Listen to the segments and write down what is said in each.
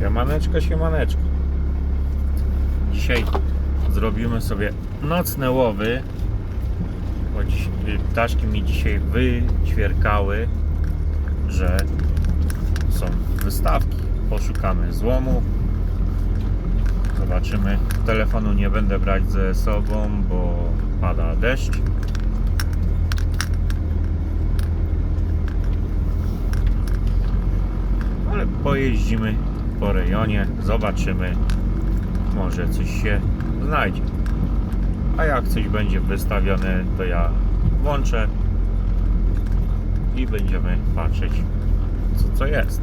Siemaneczko, siemaneczko. Dzisiaj zrobimy sobie nocne łowy. Choć y, ptaszki mi dzisiaj wyćwierkały, że są wystawki. Poszukamy złomu. Zobaczymy. Telefonu nie będę brać ze sobą, bo pada deszcz. ale pojeździmy po rejonie, zobaczymy, może coś się znajdzie. A jak coś będzie wystawione, to ja włączę i będziemy patrzeć, co co jest.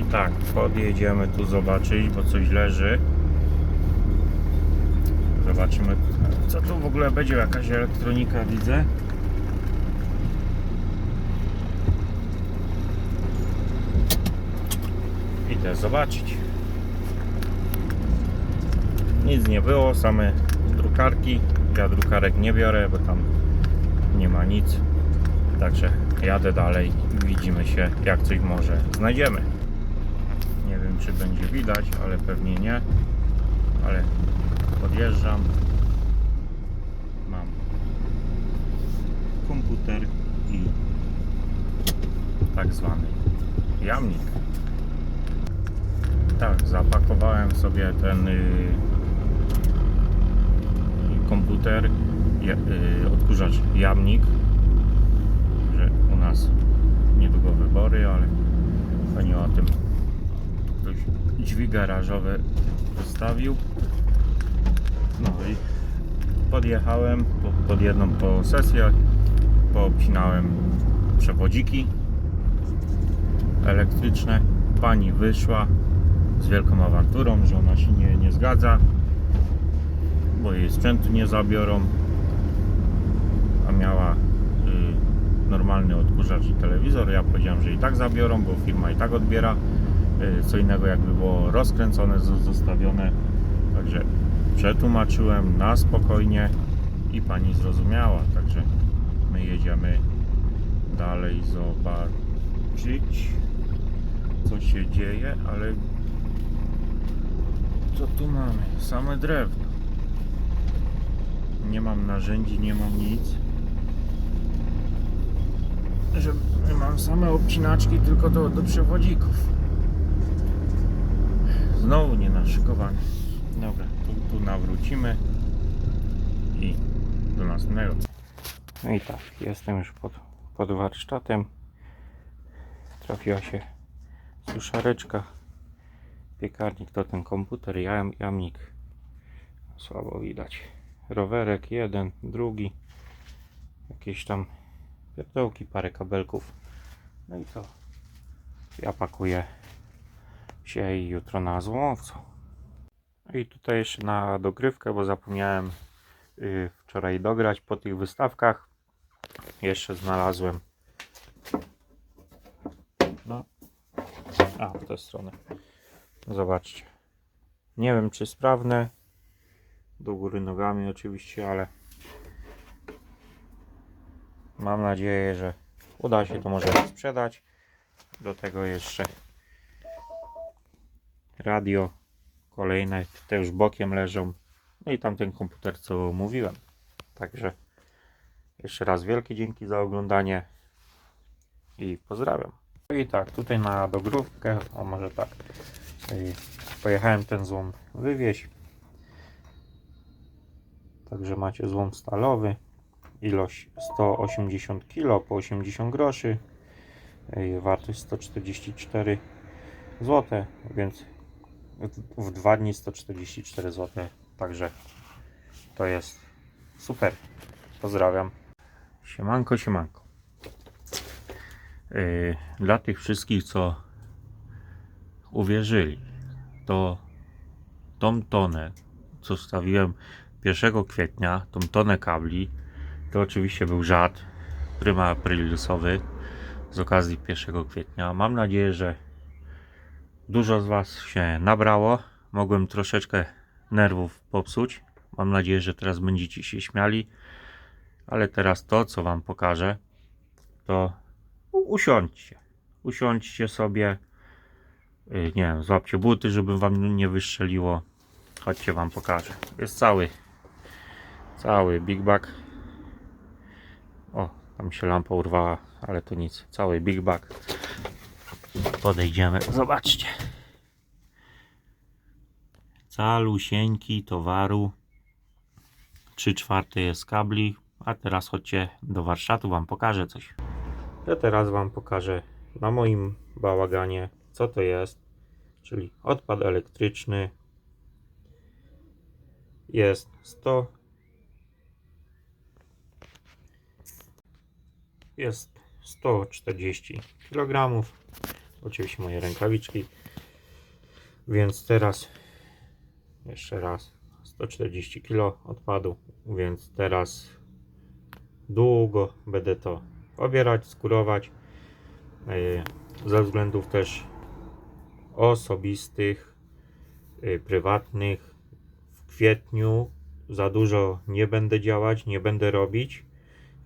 I tak, podjedziemy tu zobaczyć, bo coś leży. Zobaczymy, co tu w ogóle będzie, jakaś elektronika widzę. Idę zobaczyć. Nic nie było, same drukarki. Ja drukarek nie biorę, bo tam nie ma nic. Także jadę dalej i widzimy się, jak coś może znajdziemy. Nie wiem, czy będzie widać, ale pewnie nie. Ale podjeżdżam. Mam komputer i tak zwany jamnik. Tak, zapakowałem sobie ten y, komputer, y, odkurzacz jamnik, że u nas niedługo wybory, ale to nie o tym. Ktoś drzwi garażowe wystawił. No i podjechałem po, pod jedną po sesjach, poobcinałem przewodziki elektryczne. Pani wyszła, z wielką awanturą, że ona się nie, nie zgadza, bo jej sprzętu nie zabiorą, a miała y, normalny odkurzacz i telewizor. Ja powiedziałem, że i tak zabiorą, bo firma i tak odbiera. Y, co innego jakby było rozkręcone, zostawione. Także przetłumaczyłem na spokojnie i pani zrozumiała. Także my jedziemy dalej zobaczyć co się dzieje, ale co tu mamy? Same drewno. Nie mam narzędzi, nie mam nic. Że mam same obcinaczki tylko do, do przewodzików. Znowu nie naszykowane. Dobra, tu, tu nawrócimy i do następnego. No i tak, jestem już pod, pod warsztatem. Trafiła się suszareczka piekarnik to ten komputer, jam, jamnik słabo widać. Rowerek jeden, drugi. Jakieś tam pierdołki, parę kabelków. No i to ja pakuję się i jutro na złomowcu. No i tutaj jeszcze na dogrywkę, bo zapomniałem y, wczoraj dograć po tych wystawkach. Jeszcze znalazłem. No. A, w tę stronę Zobaczcie. Nie wiem czy sprawne. Do góry nogami oczywiście, ale mam nadzieję, że uda się to może sprzedać. Do tego jeszcze radio kolejne, te już bokiem leżą. No i tamten komputer, co mówiłem. Także jeszcze raz wielkie dzięki za oglądanie i pozdrawiam. I tak, tutaj na dogrówkę, o może tak, i pojechałem ten złom wywieźć. Także macie złom stalowy. Ilość 180 kg po 80 groszy. Wartość 144 zł, więc w- dwa dni 144 zł. Także to jest super. Pozdrawiam. Siemanko, siemanko. Yy, Dla tych wszystkich, co uwierzyli, to tą tonę, co wstawiłem 1 kwietnia, tą tonę kabli, to oczywiście był żart pryma aprilusowy z okazji 1 kwietnia. Mam nadzieję, że dużo z Was się nabrało. Mogłem troszeczkę nerwów popsuć. Mam nadzieję, że teraz będziecie się śmiali. Ale teraz to, co Wam pokażę, to usiądźcie. Usiądźcie sobie, Nie wiem, złapcie buty, żeby wam nie wystrzeliło. Chodźcie wam pokażę. Jest cały. Cały Big Bag. O, tam się lampa urwała, ale to nic. Cały Big Bag. Podejdziemy, zobaczcie. Calusieńki towaru. 3 czwarte jest kabli. A teraz chodźcie do warsztatu, wam pokażę coś. Ja teraz wam pokażę na moim bałaganie, co to jest. Czyli odpad elektryczny. Jest 100 jest 140 kg. Oczywiście moje rękawiczki. Więc teraz jeszcze raz 140 kg odpadu. Więc teraz długo będę to obierać, skurować. Yy, Ze względów też osobistych, yy, prywatnych. W kwietniu za dużo nie będę działać, nie będę robić.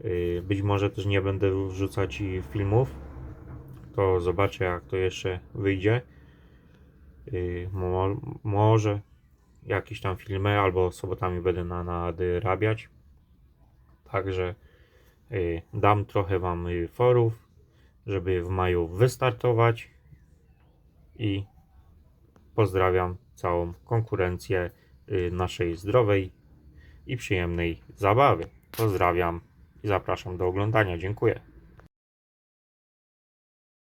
Yy, Być może też nie będę wrzucać filmów. To zobaczę, jak to jeszcze wyjdzie. Mo może jakieś tam filmy, albo sobotami będę na, nadrabiać. Także dam trochę Wam forów, żeby w maju wystartować. I pozdrawiam całą konkurencję yy, naszej zdrowej i przyjemnej zabawy. Pozdrawiam i zapraszam do oglądania. Dziękuję.